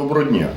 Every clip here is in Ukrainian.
Доброго дня.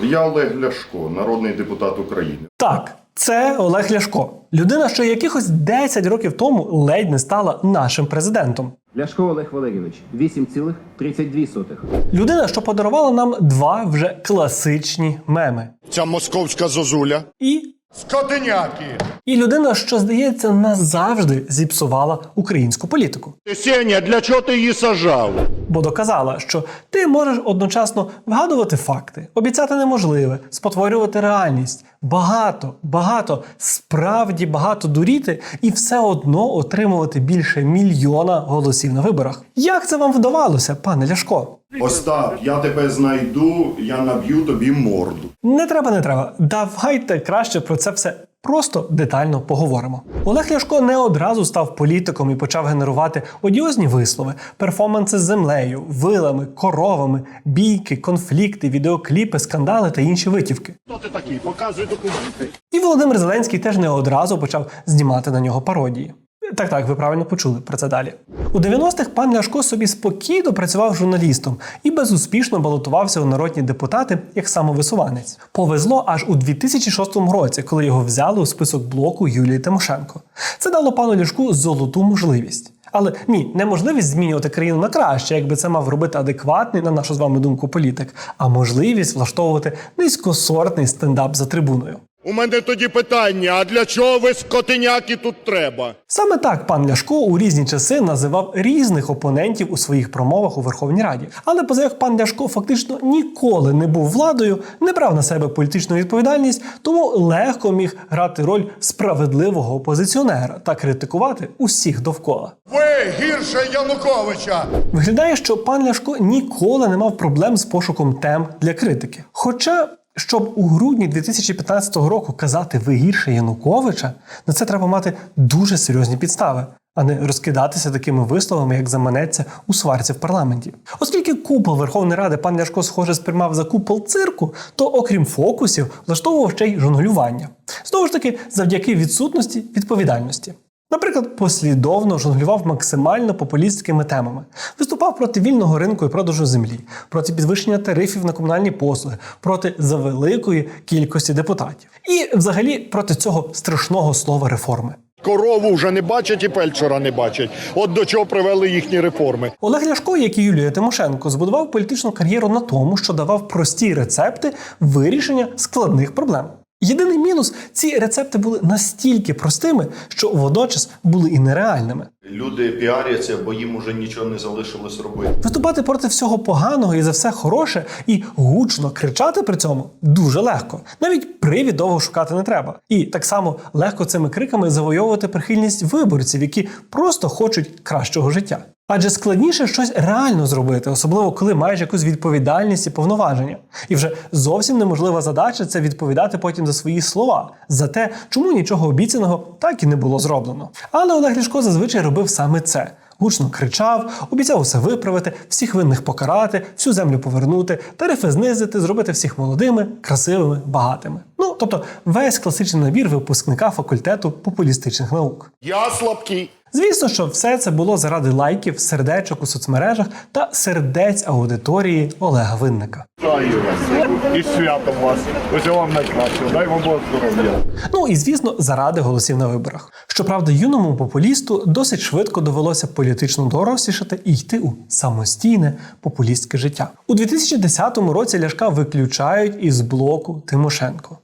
Я Олег Ляшко, народний депутат України. Так, це Олег Ляшко, людина, що якихось 10 років тому ледь не стала нашим президентом. Ляшко Олег Валерійович 8,32. Людина, що подарувала нам два вже класичні меми. Ця московська зозуля. І Скотиняки. І людина, що здається, назавжди зіпсувала українську політику, Сеня, для чого ти її сажав? Бо доказала, що ти можеш одночасно вгадувати факти, обіцяти неможливе, спотворювати реальність, багато, багато, справді багато дуріти і все одно отримувати більше мільйона голосів на виборах. Як це вам вдавалося, пане Ляшко? Остап, я тебе знайду, я наб'ю тобі морду. Не треба, не треба. Давайте краще про це все просто детально поговоримо. Олег Ляшко не одразу став політиком і почав генерувати одіозні вислови, перформанси з землею, вилами, коровами, бійки, конфлікти, відеокліпи, скандали та інші витівки. Хто ти такий? Показуй документи. І Володимир Зеленський теж не одразу почав знімати на нього пародії. Так, так, ви правильно почули про це далі. У 90-х пан Ляшко собі спокійно працював журналістом і безуспішно балотувався у народні депутати як самовисуванець. Повезло аж у 2006 році, коли його взяли у список блоку Юлії Тимошенко. Це дало пану Ляшку золоту можливість. Але ні, не можливість змінювати країну на краще, якби це мав робити адекватний, на нашу з вами думку, політик, а можливість влаштовувати низькосортний стендап за трибуною. У мене тоді питання: а для чого ви скотиняки тут треба? Саме так пан Ляшко у різні часи називав різних опонентів у своїх промовах у Верховній Раді. Але поза як пан Ляшко фактично ніколи не був владою, не брав на себе політичну відповідальність, тому легко міг грати роль справедливого опозиціонера та критикувати усіх довкола. Ви гірше Януковича. Виглядає, що пан Ляшко ніколи не мав проблем з пошуком тем для критики. Хоча, щоб у грудні 2015 року казати ви гірше Януковича, на це треба мати дуже серйозні підстави, а не розкидатися такими висловами, як заманеться у сварці в парламенті. Оскільки купол Верховної Ради пан Ляшко, схоже, сприймав за купол цирку, то окрім фокусів, влаштовував ще й жонглювання. Знову ж таки, завдяки відсутності відповідальності. Наприклад, послідовно жонглював максимально популістськими темами, виступав проти вільного ринку і продажу землі, проти підвищення тарифів на комунальні послуги, проти завеликої кількості депутатів, і взагалі проти цього страшного слова реформи. Корову вже не бачать і фельдшера не бачать. От до чого привели їхні реформи. Олег Ляшко, як і Юлія Тимошенко, збудував політичну кар'єру на тому, що давав прості рецепти вирішення складних проблем. Єдиний мінус ці рецепти були настільки простими, що водночас були і нереальними. Люди піаряться, бо їм уже нічого не залишилось робити. Виступати проти всього поганого і за все хороше і гучно кричати при цьому дуже легко. Навіть привід довго шукати не треба. І так само легко цими криками завойовувати прихильність виборців, які просто хочуть кращого життя. Адже складніше щось реально зробити, особливо коли маєш якусь відповідальність і повноваження. І вже зовсім неможлива задача це відповідати потім за свої слова, за те, чому нічого обіцяного так і не було зроблено. Але Олег Ляшко зазвичай робив саме це. Гучно кричав, обіцяв усе виправити, всіх винних покарати, всю землю повернути, тарифи знизити, зробити всіх молодими, красивими, багатими. Ну тобто весь класичний набір випускника факультету популістичних наук. Я слабкий. Звісно, що все це було заради лайків, сердечок у соцмережах та сердець аудиторії Олега Винника. Вітаю вас. І святом вас. Усього вам найкращого. Дай вам Бог здоров'я. Ну і звісно, заради голосів на виборах. Щоправда, юному популісту досить швидко довелося політично дорослішати і йти у самостійне популістське життя. У 2010 році Ляшка виключають із блоку Тимошенко.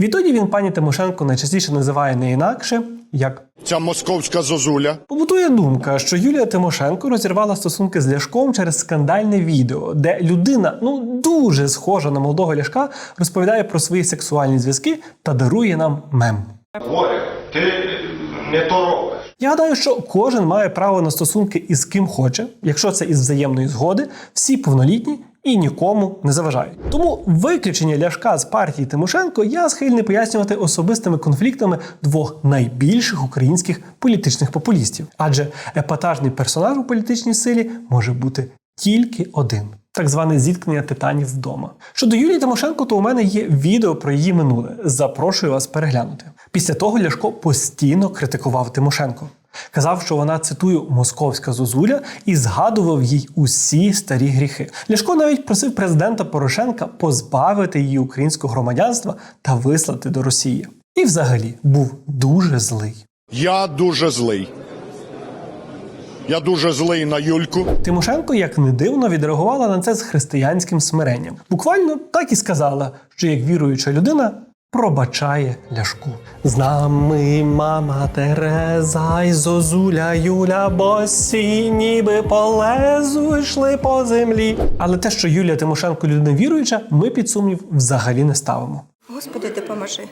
Відтоді він пані Тимошенко найчастіше називає не інакше як Ця московська зозуля. Побутує думка, що Юлія Тимошенко розірвала стосунки з Ляшком через скандальне відео, де людина, ну дуже схожа на молодого Ляшка, розповідає про свої сексуальні зв'язки та дарує нам мем. Боря, ти не то робиш. Я гадаю, що кожен має право на стосунки із ким хоче, якщо це із взаємної згоди, всі повнолітні і нікому не заважають. Тому виключення Ляшка з партії Тимошенко я схильний пояснювати особистими конфліктами двох найбільших українських політичних популістів. Адже епатажний персонаж у політичній силі може бути тільки один. Так зване зіткнення титанів вдома. Щодо Юлії Тимошенко, то у мене є відео про її минуле. Запрошую вас переглянути. Після того Ляшко постійно критикував Тимошенко. Казав, що вона цитую московська зозуля і згадував їй усі старі гріхи. Ляшко навіть просив президента Порошенка позбавити її українського громадянства та вислати до Росії. І взагалі був дуже злий. Я дуже злий. Я дуже злий на Юльку. Тимошенко, як не дивно, відреагувала на це з християнським смиренням. Буквально так і сказала, що як віруюча людина пробачає ляшку. З нами мама Тереза й Зозуля Юля, босі ніби по лезу йшли по землі. Але те, що Юлія Тимошенко людина віруюча, ми під сумнів взагалі не ставимо. Господи, допоможи.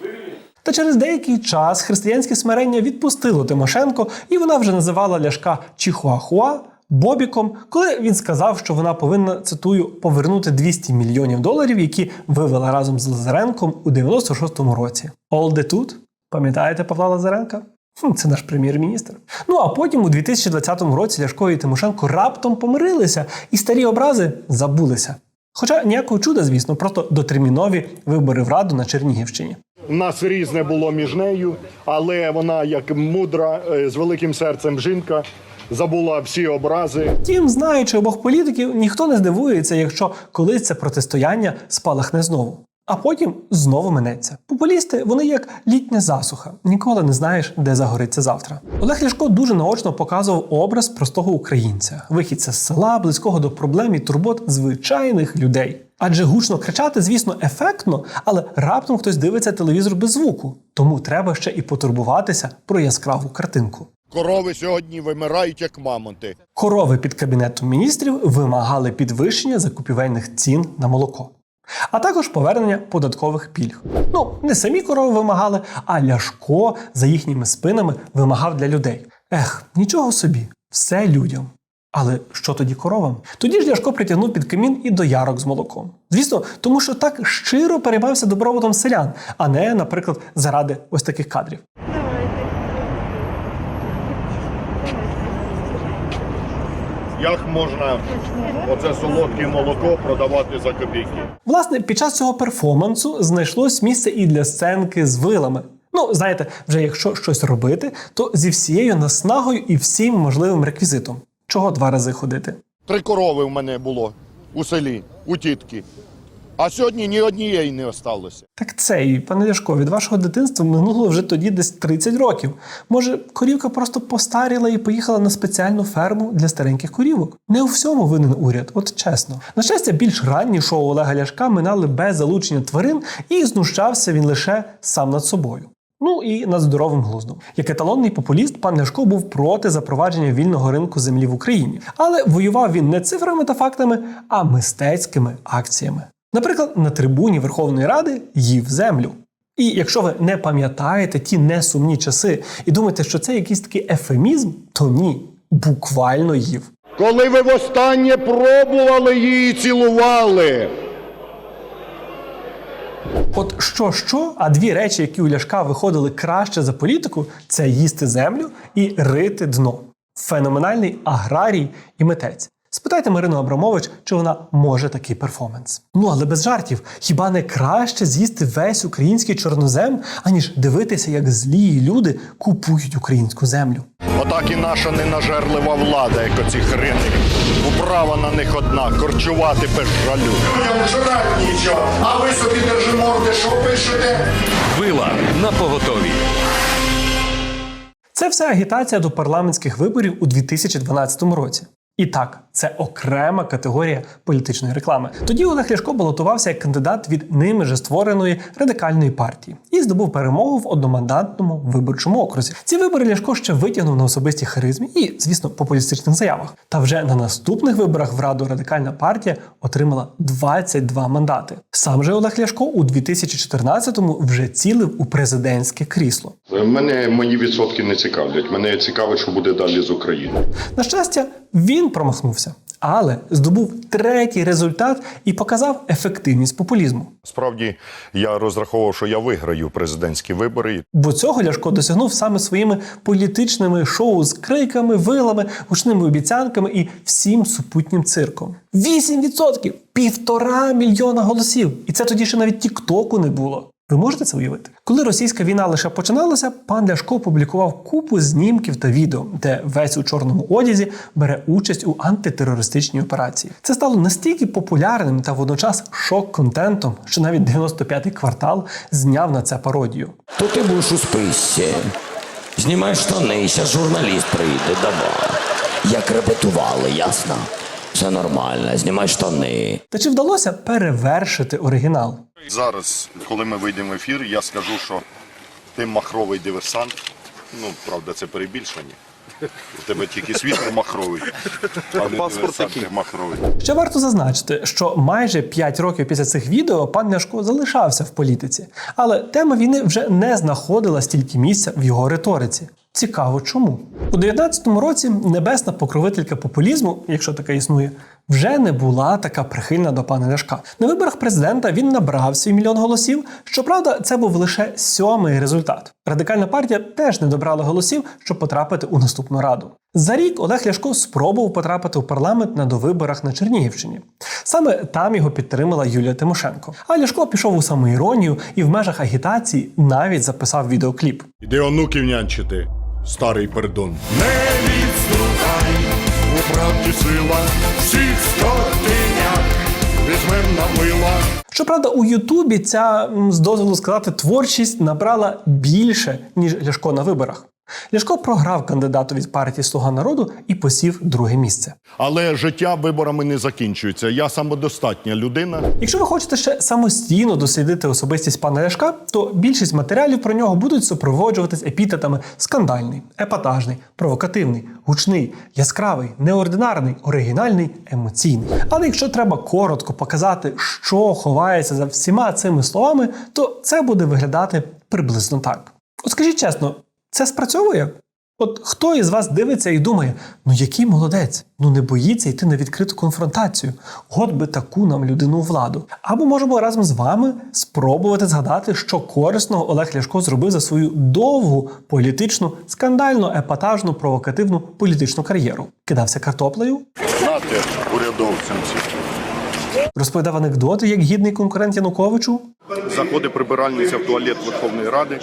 Та через деякий час християнське смирення відпустило Тимошенко, і вона вже називала Ляшка Чихуахуа Бобіком, коли він сказав, що вона повинна цитую повернути 200 мільйонів доларів, які вивела разом з Лазаренком у 96-му році. Олде тут пам'ятаєте Павла Лазаренка? Хм, Це наш прем'єр-міністр. Ну а потім у 2020 році Ляшко і Тимошенко раптом помирилися, і старі образи забулися. Хоча ніякого чуда, звісно, просто дотермінові вибори в раду на Чернігівщині. Нас різне було між нею, але вона, як мудра, е, з великим серцем жінка, забула всі образи. Втім, знаючи обох політиків, ніхто не здивується, якщо колись це протистояння спалахне знову. А потім знову минеться. Популісти вони як літня засуха. Ніколи не знаєш, де загориться завтра. Олег Ляшко дуже наочно показував образ простого українця, вихідця з села, близького до проблем і турбот звичайних людей. Адже гучно кричати, звісно, ефектно, але раптом хтось дивиться телевізор без звуку. Тому треба ще і потурбуватися про яскраву картинку. Корови сьогодні вимирають, як мамонти. Корови під кабінетом міністрів вимагали підвищення закупівельних цін на молоко, а також повернення податкових пільг. Ну, не самі корови вимагали, а Ляшко за їхніми спинами вимагав для людей. Ех, нічого собі, все людям. Але що тоді коровам? Тоді ж Ляшко притягнув під камін і доярок з молоком. Звісно, тому що так щиро переймався добробутом селян, а не, наприклад, заради ось таких кадрів. Як можна оце солодке молоко продавати за копійки? Власне, під час цього перформансу знайшлось місце і для сценки з вилами. Ну, знаєте, вже якщо щось робити, то зі всією наснагою і всім можливим реквізитом. Чого два рази ходити? Три корови в мене було у селі, у тітки. А сьогодні ні однієї не осталося. Так це і пане Ляшко, від вашого дитинства минуло вже тоді десь 30 років. Може, корівка просто постаріла і поїхала на спеціальну ферму для стареньких корівок. Не у всьому винен уряд, от чесно. На щастя, більш ранні шоу Олега Ляшка минали без залучення тварин, і знущався він лише сам над собою. Ну і над здоровим глуздом. Як еталонний популіст, пан Ляшко був проти запровадження вільного ринку землі в Україні. Але воював він не цифрами та фактами, а мистецькими акціями. Наприклад, на трибуні Верховної Ради їв землю. І якщо ви не пам'ятаєте ті несумні часи і думаєте, що це якийсь такий ефемізм, то ні, буквально їв. Коли ви востаннє пробували її і цілували? От що що, а дві речі, які у Ляшка виходили краще за політику, це їсти землю і рити дно. Феноменальний аграрій і митець. Спитайте Марину Абрамович, чи вона може такий перформанс. Ну але без жартів, хіба не краще з'їсти весь український чорнозем, аніж дивитися, як злі люди купують українську землю? Отак і наша ненажерлива влада, як оці хрени. Управа на них одна корчувати без жалю. Людям жрать нічого, а ви собі держиморди, що пишете? Вила на поготові. Це все агітація до парламентських виборів у 2012 році. І так, це окрема категорія політичної реклами. Тоді Олег Ляшко балотувався як кандидат від ними же створеної радикальної партії і здобув перемогу в одномандатному виборчому окрузі. Ці вибори Ляшко ще витягнув на особистій харизмі і, звісно, популістичних заявах. Та вже на наступних виборах в раду радикальна партія отримала 22 мандати. Сам же Олег Ляшко у 2014-му вже цілив у президентське крісло. Мене мої відсотки не цікавлять. Мене цікавить, що буде далі з Україною. На щастя, він промахнувся, але здобув третій результат і показав ефективність популізму. Справді я розраховував, що я виграю президентські вибори. Бо цього Ляшко досягнув саме своїми політичними шоу з криками, вилами, гучними обіцянками і всім супутнім цирком. 8%! Півтора мільйона голосів! І це тоді ще навіть Тіктоку не було. Ви можете це уявити? Коли російська війна лише починалася, пан Ляшко публікував купу знімків та відео, де весь у чорному одязі бере участь у антитерористичній операції. Це стало настільки популярним та водночас шок-контентом, що навіть 95-й квартал зняв на це пародію. То ти будеш у списці. Знімай штани, зараз журналіст прийде, давай. Як репетували, ясно? Все нормально, знімай штани. Та чи вдалося перевершити оригінал? Зараз, коли ми вийдемо в ефір, я скажу, що ти махровий диверсант. Ну, правда, це перебільшення. У тебе тільки світло махровий, а не диверсант ти махровий. Ще варто зазначити, що майже 5 років після цих відео пан Ляшко залишався в політиці, але тема війни вже не знаходила стільки місця в його риториці. Цікаво, чому у 19-му році небесна покровителька популізму, якщо така існує, вже не була така прихильна до пана Ляшка. На виборах президента він набрав свій мільйон голосів. Щоправда, це був лише сьомий результат. Радикальна партія теж не добрала голосів, щоб потрапити у наступну раду. За рік Олег Ляшко спробував потрапити у парламент на довиборах на Чернігівщині. Саме там його підтримала Юлія Тимошенко. А Ляшко пішов у самоіронію і в межах агітації навіть записав відеокліп. Іди онуків нянчити, старий пердон. Не відступай, у правді сила, всіх скотиняк візьмем на мила. Щоправда, у Ютубі ця, з дозволу сказати, творчість набрала більше, ніж Ляшко на виборах. Ляшко програв кандидату від партії Слуга народу і посів друге місце. Але життя виборами не закінчується. Я самодостатня людина. Якщо ви хочете ще самостійно дослідити особистість пана Ляшка, то більшість матеріалів про нього будуть супроводжуватись епітетами скандальний, епатажний, провокативний, гучний, яскравий, неординарний, оригінальний, емоційний. Але якщо треба коротко показати, що ховається за всіма цими словами, то це буде виглядати приблизно так. От скажіть чесно, це спрацьовує? От хто із вас дивиться і думає, ну який молодець, ну не боїться йти на відкриту конфронтацію. От би таку нам людину у владу. Або можемо разом з вами спробувати згадати, що корисного Олег Ляшко зробив за свою довгу політичну, скандально епатажну, провокативну політичну кар'єру. Кидався картоплею, Знати урядовцям розповідав анекдоти як гідний конкурент Януковичу. Заходить прибиральниця в туалет Верховної Ради.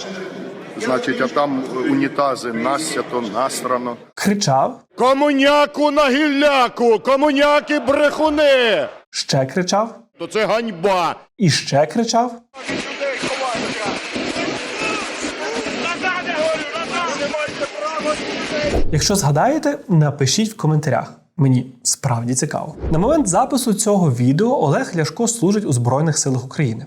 Значить, а там унітази насято, насрано. Кричав, Комуняку на гілляку! Комуняки брехуни! ще кричав, То це ганьба! і ще кричав. Якщо згадаєте, напишіть в коментарях. Мені справді цікаво. На момент запису цього відео Олег Ляшко служить у Збройних силах України.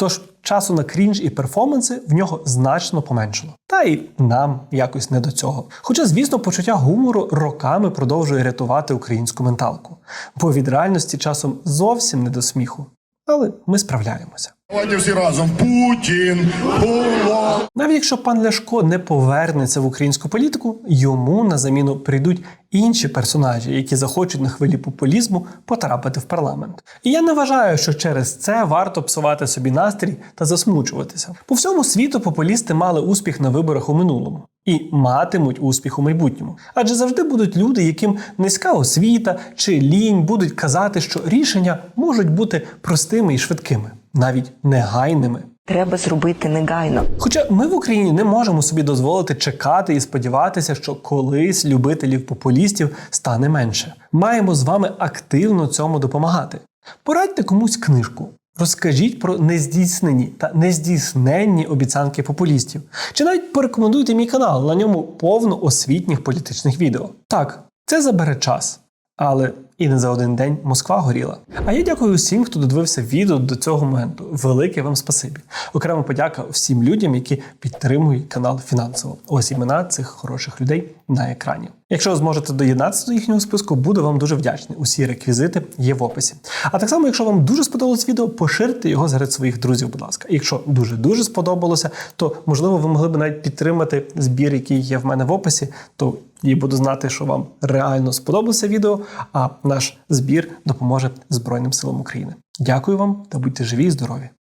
Тож часу на крінж і перформанси в нього значно поменшало. Та й нам якось не до цього. Хоча, звісно, почуття гумору роками продовжує рятувати українську менталку, бо від реальності часом зовсім не до сміху. Але ми справляємося. Давайте всі разом. Путін, було. Навіть якщо пан Ляшко не повернеться в українську політику, йому на заміну прийдуть інші персонажі, які захочуть на хвилі популізму потрапити в парламент. І я не вважаю, що через це варто псувати собі настрій та засмучуватися. По всьому світу популісти мали успіх на виборах у минулому. І матимуть успіх у майбутньому. Адже завжди будуть люди, яким низька освіта чи лінь будуть казати, що рішення можуть бути простими і швидкими, навіть негайними. Треба зробити негайно. Хоча ми в Україні не можемо собі дозволити чекати і сподіватися, що колись любителів популістів стане менше. Маємо з вами активно цьому допомагати. Порадьте комусь книжку. Розкажіть про нездійснені та нездійсненні обіцянки популістів. Чи навіть порекомендуйте мій канал, на ньому повно освітніх політичних відео. Так, це забере час. Але і не за один день Москва горіла. А я дякую усім, хто додивився відео до цього моменту. Велике вам спасибі. Окрема подяка всім людям, які підтримують канал фінансово. Ось імена цих хороших людей на екрані. Якщо ви зможете доєднатися до їхнього списку, буду вам дуже вдячний. Усі реквізити є в описі. А так само, якщо вам дуже сподобалось відео, поширте його серед своїх друзів, будь ласка. Якщо дуже дуже сподобалося, то можливо ви могли б навіть підтримати збір, який є в мене в описі. То і буду знати, що вам реально сподобалося відео, а наш збір допоможе Збройним силам України. Дякую вам та будьте живі і здорові!